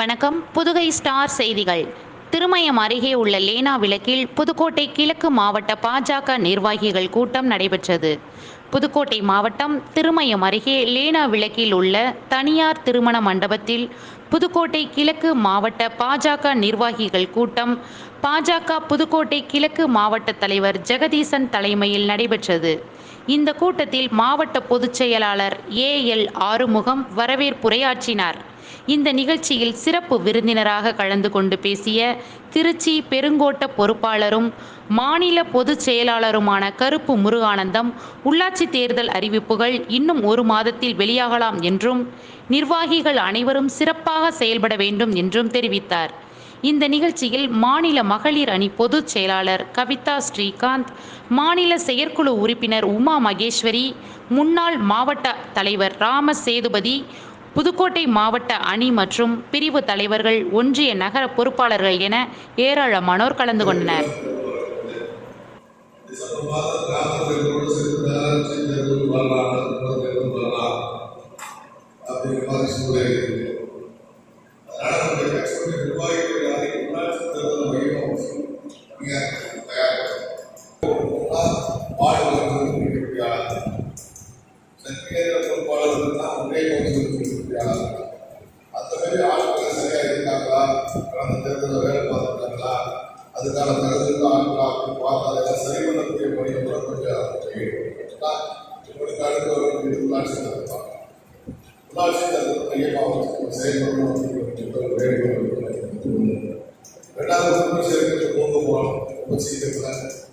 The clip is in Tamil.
வணக்கம். புதுகை ஸ்டார் செய்திகள். திருமயம் அருகே உள்ள லேனா விளக்கில் புதுக்கோட்டை கிழக்கு மாவட்ட பாஜக நிர்வாகிகள் கூட்டம் நடைபெற்றது. புதுக்கோட்டை மாவட்டம் திருமயம் அருகே லேனா விளக்கில் உள்ள தனியார் திருமண மண்டபத்தில் புதுக்கோட்டை கிழக்கு மாவட்ட பாஜக நிர்வாகிகள் கூட்டம் பாஜக புதுக்கோட்டை கிழக்கு மாவட்ட தலைவர் ஜெகதீசன் தலைமையில் நடைபெற்றது. இந்த கூட்டத்தில் மாவட்ட பொதுச் செயலாளர் ஏ எல் ஆறுமுகம் வரவேற்புரையாற்றினார். இந்த நிகழ்ச்சியில் சிறப்பு விருந்தினராக கலந்து கொண்டு பேசிய திருச்சி பெருங்கோட்ட பொறுப்பாளரும் மாநில பொதுச் செயலாளருமான கருப்பு முருகானந்தம் உள்ளாட்சி தேர்தல் அறிவிப்புகள் இன்னும் ஒரு மாதத்தில் வெளியாகலாம் என்றும் நிர்வாகிகள் அனைவரும் சிறப்பாக செயல்பட வேண்டும் என்றும் தெரிவித்தார். இந்த நிகழ்ச்சியில் மாநில மகளிர் அணி பொதுச் செயலாளர் கவிதா ஸ்ரீகாந்த் மாநில செயற்குழு உறுப்பினர் உமா மகேஸ்வரி முன்னாள் மாவட்ட தலைவர் ராம சேதுபதி புதுக்கோட்டை மாவட்ட அணி மற்றும் பிரிவு தலைவர்கள் ஒன்றிய நகர பொறுப்பாளர்கள் என ஏராளமானோர் கலந்து கொண்டனர். பொறுப்பாளர்கள் இருக்காங்களா கடந்த தேர்தலில் வேலை பார்த்துருக்காங்களா அதுக்கான தகுதியுள்ள ஆட்களா அப்படின்னு பார்த்து அதை சரி பண்ணக்கூடிய பணியை கூட கொஞ்சம் செய்யணும் உங்களுக்கு அடுத்து ஒரு உள்ளாட்சி உள்ளாட்சி மையமாக செயல்படணும் அப்படிங்கிற வேண்டுகோள் ரெண்டாவது சேர்க்கை கொண்டு போகணும் ரொம்ப சீக்கிரத்தில்